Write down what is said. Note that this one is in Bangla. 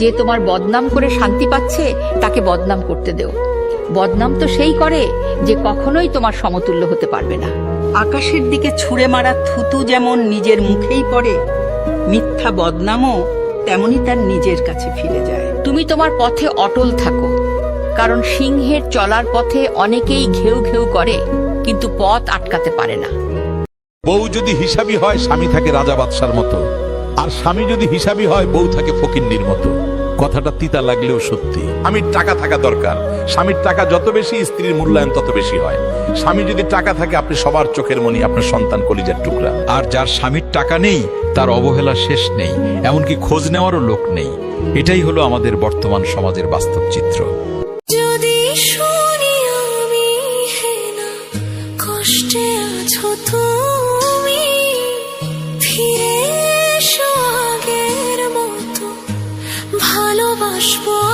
যে তোমার বদনাম করে শান্তি পাচ্ছে তাকে বদনাম করতে দেও। বদনাম তো সেই করে যে কখনোই তোমার সমতুল্য হতে পারবে না। আকাশের দিকে ছুঁড়ে মারা থুতু যেমন নিজের মুখেই পড়ে মিথ্যা বদনামও তেমনি তার নিজের কাছে ফিরে যায়। তুমি তোমার পথে অটল থাকো কারণ সিংহের চলার পথে অনেকেই ঘেউ ঘেউ করে কিন্তু পথ আটকাতে পারে না। বউ যদি হিসাবি হয় স্বামী থাকে রাজা বাদশার মতো। আর স্বামী যদি হিসাবি হয়, বউ থাকে ফকিন্নির মতো। কথাটা তিতা লাগলেও সত্যি। স্বামীর টাকা থাকা দরকার। স্বামীর টাকা যত বেশি স্ত্রীর মূল্যায়ন তত বেশি হয়। স্বামী যদি টাকা থাকে, আপনি সবার চোখের মনি, আপনার সন্তান কলিজার টুকরা। আর যার স্বামীর টাকা নেই, তার অবহেলা শেষ নেই, এমনকি খোঁজ নেওয়ারও লোক নেই। এটাই হলো আমাদের বর্তমান সমাজের বাস্তব চিত্র। যদি শুনি আমি কষ্টে আছো ভালোবাসবো